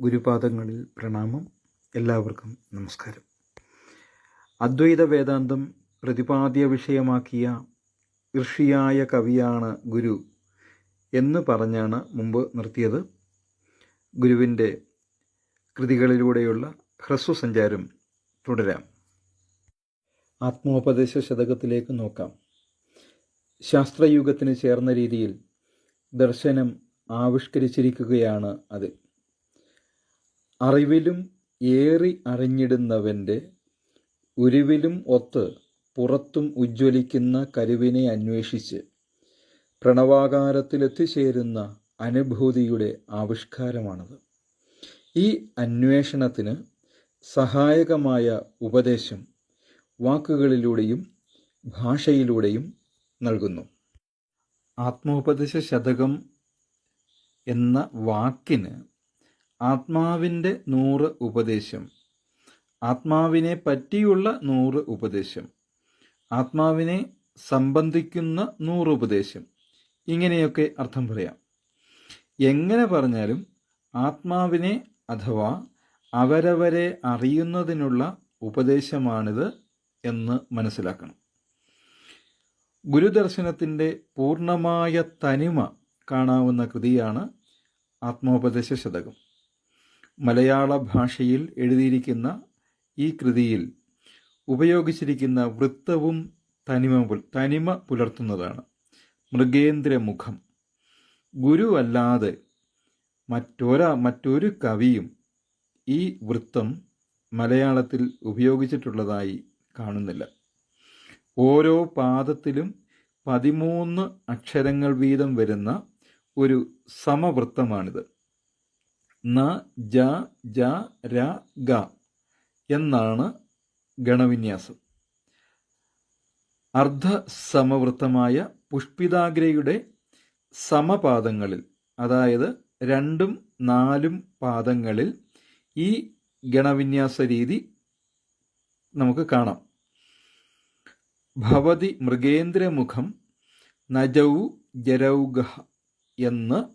ഗുരുപാദങ്ങളിൽ പ്രണാമം. എല്ലാവർക്കും നമസ്കാരം. അദ്വൈത വേദാന്തം പ്രതിപാദ്യ വിഷയമാക്കിയ ഋഷിയായ കവിയാണ് ഗുരു എന്ന് പറഞ്ഞാണ് മുമ്പ് നിർത്തിയത്. ഗുരുവിന്റെ കൃതികളിലൂടെയുള്ള ഹ്രസ്വസഞ്ചാരം തുടരാം. ആത്മോപദേശ ശതകത്തിലേക്ക് നോക്കാം. ശാസ്ത്രയുഗത്തിന് ചേർന്ന രീതിയിൽ ദർശനം ആവിഷ്കരിച്ചിരിക്കുകയാണ് അത്. അറിവിലും ഏറി അറിഞ്ഞിടുന്നവന്റെ ഉരുവിലും ഒത്ത് പുറത്തും ഉജ്ജ്വലിക്കുന്ന കരുവിനെ അന്വേഷിച്ച് പ്രണവാകാരത്തിലെത്തിച്ചേരുന്ന അനുഭൂതിയുടെ ആവിഷ്കാരമാണത്. ഈ അന്വേഷണത്തിന് സഹായകമായ ഉപദേശം വാക്കുകളിലൂടെയും ഭാഷയിലൂടെയും നൽകുന്നു. ആത്മോപദേശ ശതകം എന്ന വാക്കിന് ആത്മാവിന്റെ നൂറ് ഉപദേശം. ആത്മാവിനെ പറ്റിയുള്ള നൂറ് ഉപദേശം. ആത്മാവിനെ സംബന്ധിക്കുന്ന നൂറ് ഉപദേശം. ഇങ്ങനെയൊക്കെ അർത്ഥം പറയാം. എങ്ങനെ പറഞ്ഞാലും ആത്മാവിനെ അഥവാ അവരവരെ അറിയുന്നതിനുള്ള ഉപദേശമാണിത് എന്ന് മനസ്സിലാക്കണം. ഗുരുദർശനത്തിന്റെ പൂർണമായ തനിമ കാണാവുന്ന കൃതിയാണ് ആത്മോപദേശ ശതകം. മലയാള ഭാഷയിൽ എഴുതിയിരിക്കുന്ന ഈ കൃതിയിൽ ഉപയോഗിച്ചിരിക്കുന്ന വൃത്തവും തനിമ തനിമ പുലർത്തുന്നതാണ്. മൃഗേന്ദ്രമുഖം. ഗുരുവല്ലാതെ മറ്റൊരാ മറ്റൊരു കവിയും ഈ വൃത്തം മലയാളത്തിൽ ഉപയോഗിച്ചിട്ടുള്ളതായി കാണുന്നില്ല. ഓരോ പാദത്തിലും പതിമൂന്ന് അക്ഷരങ്ങൾ വീതം വരുന്ന ഒരു സമവൃത്തമാണിത്. ന ജ ജ ര ഗ എന്നാണ് ഗണവിന്യാസം. അർദ്ധ സമവൃത്തമായ പുഷ്പിതാഗ്രയുടെ സമപാദങ്ങളിൽ അതായത് രണ്ടും നാലും പാദങ്ങളിൽ ഈ ഗണവിന്യാസ രീതി നമുക്ക് കാണാം. ഭവതി മൃഗേന്ദ്രമുഖം നജൗ ജരൗഗ എന്ന്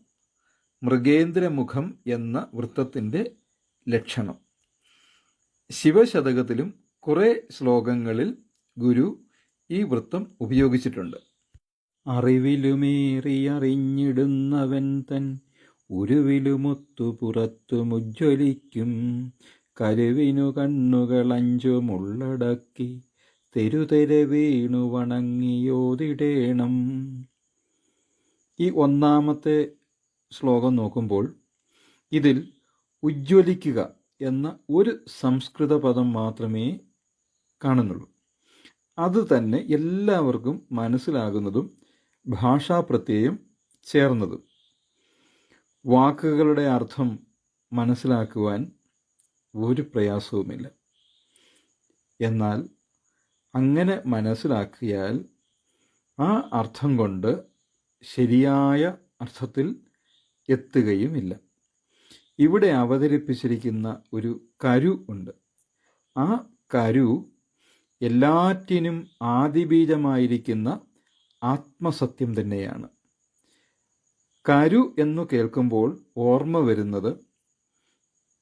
മൃഗേന്ദ്രമുഖം എന്ന വൃത്തത്തിന്റെ ലക്ഷണം. ശിവശതകത്തിലും കുറേ ശ്ലോകങ്ങളിൽ ഗുരു ഈ വൃത്തം ഉപയോഗിച്ചിട്ടുണ്ട്. അറിവിലുമേറിയറിഞ്ഞിടുന്നവൻ തൻ ഉരുവിലുമൊത്തു പുറത്തുമുജ്വലിക്കും കരുവിനു കണ്ണുകളഞ്ചുമുള്ളടക്കി തെരുതെര വീണു വണങ്ങിയോതിടേണം ഈ ഒന്നാമത്തെ ശ്ലോകം നോക്കുമ്പോൾ ഇതിൽ ഉജ്ജ്വലിക്കുക എന്ന ഒരു സംസ്കൃത പദം മാത്രമേ കാണുന്നുള്ളൂ. അത് തന്നെ എല്ലാവർക്കും മനസ്സിലാകുന്നതും ഭാഷാപ്രത്യയം ചേർന്നതും. വാക്കുകളുടെ അർത്ഥം മനസ്സിലാക്കുവാൻ ഒരു പ്രയാസവുമില്ല. എന്നാൽ അങ്ങനെ മനസ്സിലാക്കിയാൽ ആ അർത്ഥം കൊണ്ട് ശരിയായ അർത്ഥത്തിൽ എത്തുകയുമില്ല. ഇവിടെ അവതരിപ്പിച്ചിരിക്കുന്ന ഒരു കരു ഉണ്ട്. ആ കരു എല്ലാറ്റിനും ആദിബീജമായിരിക്കുന്ന ആത്മസത്യം തന്നെയാണ്. കരു എന്നു കേൾക്കുമ്പോൾ ഓർമ്മ വരുന്നത്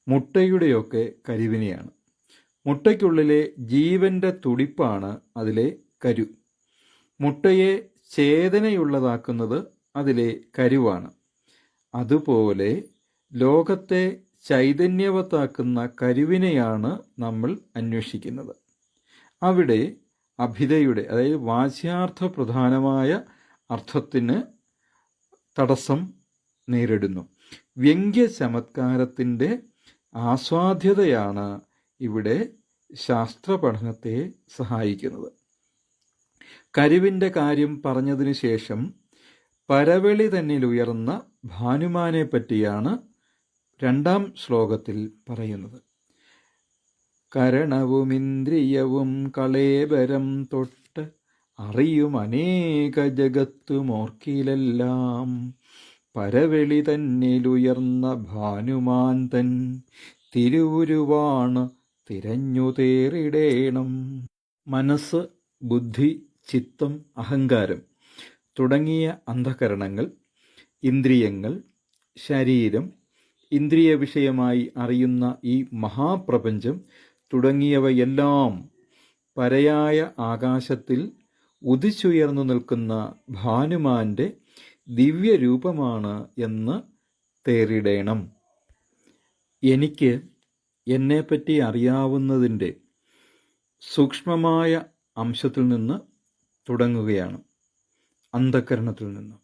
മുട്ടയുടെയൊക്കെ കരുവിനെയാണ്. മുട്ടയ്ക്കുള്ളിലെ ജീവന്റെ തുടിപ്പാണ് അതിലെ കരു. മുട്ടയെ ചേതനയുള്ളതാക്കുന്നത് അതിലെ കരുവാണ്. അതുപോലെ ലോകത്തെ ചൈതന്യവത്താക്കുന്ന കരുവിനെയാണ് നമ്മൾ അന്വേഷിക്കുന്നത്. അവിടെ അഭിതയുടെ അതായത് വാച്യാർത്ഥ പ്രധാനമായ അർത്ഥത്തിന് തടസ്സം നേരിടുന്നു. വ്യംഗ്യ ചമത്കാരത്തിന്റെ ആസ്വാദ്യതയാണ് ഇവിടെ ശാസ്ത്ര പഠനത്തെ സഹായിക്കുന്നത്. കരുവിന്റെ കാര്യം പറഞ്ഞതിനു ശേഷം പരവെളി തന്നിലുയർന്ന ഭാനുമാനെ പറ്റിയാണ് രണ്ടാം ശ്ലോകത്തിൽ പറയുന്നത്. കരണവും ഇന്ദ്രിയവും കളേബരം തൊട്ട് അറിയും അനേക ജഗത്തുമോർക്കിലെല്ലാം പരവെളി തന്നിലുയർന്ന ഭാനുമാൻ തൻ തിരുവുരുവാണ് തിരഞ്ഞുതേറിടേണം മനസ്സ് ബുദ്ധി ചിത്തം അഹങ്കാരം തുടങ്ങിയ അന്ധകരണങ്ങൾ ഇന്ദ്രിയങ്ങൾ ശരീരം ഇന്ദ്രിയ വിഷയമായി അറിയുന്ന ഈ മഹാപ്രപഞ്ചം തുടങ്ങിയവയെല്ലാം പരയായ ആകാശത്തിൽ ഉദിച്ചുയർന്നു നിൽക്കുന്ന ഭാനുമാന്റെ ദിവ്യരൂപമാണ് എന്ന് തേറിടേണം. എനിക്ക് എന്നെപ്പറ്റി അറിയാവുന്നതിന്റെ സൂക്ഷ്മമായ അംശത്തിൽ നിന്ന് തുടങ്ങുകയാണ്. അന്ധകരണത്തിൽ നിന്ന്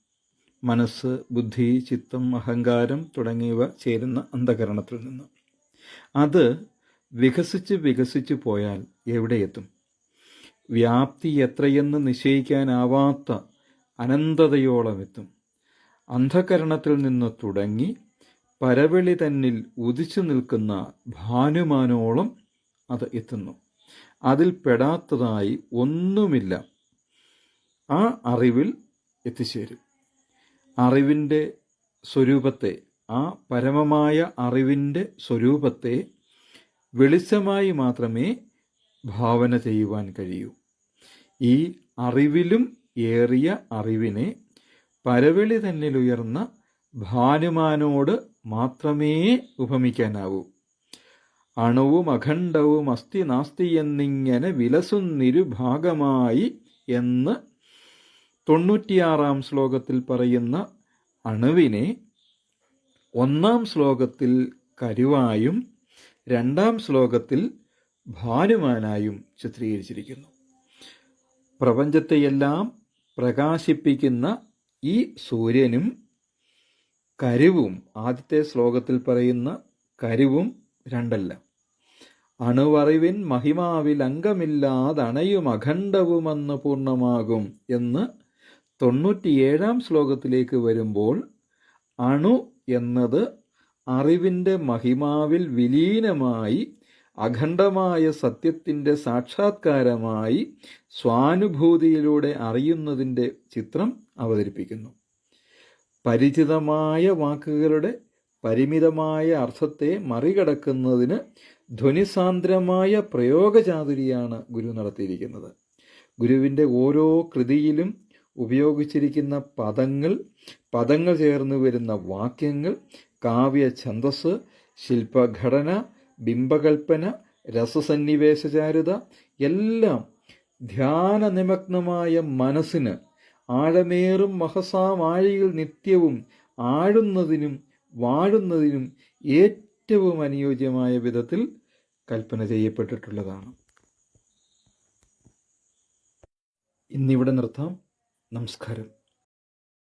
മനസ്സ് ബുദ്ധി ചിത്തം അഹങ്കാരം തുടങ്ങിയവ ചേരുന്ന അന്ധകരണത്തിൽ നിന്ന് അത് വികസിച്ച് വികസിച്ച് പോയാൽ എവിടെയെത്തും വ്യാപ്തി എത്രയെന്ന് നിശ്ചയിക്കാനാവാത്ത അനന്തതയോളം എത്തും. അന്ധകരണത്തിൽ നിന്ന് തുടങ്ങി പരവെളി തന്നിൽ ഉദിച്ചു നിൽക്കുന്ന ഭാനുമാനോളം അത് എത്തുന്നു. അതിൽ പെടാത്തതായി ഒന്നുമില്ല. ആ അറിവിൽ എത്തിച്ചേരും. അറിവിന്റെ സ്വരൂപത്തെ ആ പരമമായ അറിവിന്റെ സ്വരൂപത്തെ വെളിച്ചമായി മാത്രമേ ഭാവന ചെയ്യുവാൻ കഴിയൂ. ഈ അറിവിലും ഏറിയ അറിവിനെ പരവെളി തന്നിലുയർന്ന ഭാനുമാനോട് മാത്രമേ ഉപമിക്കാനാവൂ. അണുവും അഖണ്ഡവും അസ്ഥി നാസ്തി എന്നിങ്ങനെ വിലസുന്നിരുഭാഗമായി എന്ന് തൊണ്ണൂറ്റിയാറാം ശ്ലോകത്തിൽ പറയുന്ന അണുവിനെ ഒന്നാം ശ്ലോകത്തിൽ കരുവായും രണ്ടാം ശ്ലോകത്തിൽ ഭാനുമാനായും ചിത്രീകരിച്ചിരിക്കുന്നു. പ്രപഞ്ചത്തെയെല്ലാം പ്രകാശിപ്പിക്കുന്ന ഈ സൂര്യനും കരുവും ആദ്യത്തെ ശ്ലോകത്തിൽ പറയുന്ന കരുവും രണ്ടല്ല. അണുവറിവിൻ മഹിമാവിൽ അംഗമില്ലാതണയും അഖണ്ഡവുമെന്ന് പൂർണമാകും എന്ന് തൊണ്ണൂറ്റിയേഴാം ശ്ലോകത്തിലേക്ക് വരുമ്പോൾ അണു എന്നത് അറിവിന്റെ മഹിമാവിൽ വിലീനമായി അഖണ്ഡമായ സത്യത്തിന്റെ സാക്ഷാത്കാരമായി സ്വാനുഭൂതിയിലൂടെ അറിയുന്നതിന്റെ ചിത്രം അവതരിപ്പിക്കുന്നു. പരിചിതമായ വാക്കുകളുടെ പരിമിതമായ അർത്ഥത്തെ മറികടക്കുന്നതിന് ധ്വനിസാന്ദ്രമായ പ്രയോഗചാതുരിയാണ് ഗുരു നടത്തിയിരിക്കുന്നത്. ഗുരുവിന്റെ ഓരോ കൃതിയിലും ഉപയോഗിച്ചിരിക്കുന്ന പദങ്ങൾ പദങ്ങൾ ചേർന്ന് വരുന്ന വാക്യങ്ങൾ കാവ്യ ഛന്ദസ് ശില്പഘടന ബിംബകൽപ്പന രസസന്നിവേശചാരുത എല്ലാം ധ്യാനനിമഗ്നമായ മനസ്സിന് ആഴമേറും മഹസാമാഴിയിൽ നിത്യവും ആഴുന്നതിനും വാഴുന്നതിനും ഏറ്റവും അനുയോജ്യമായ വിധത്തിൽ കൽപ്പന ചെയ്യപ്പെട്ടിട്ടുള്ളതാണ്. ഇന്നിവിടെ നിർത്താം. നമസ്കാരം.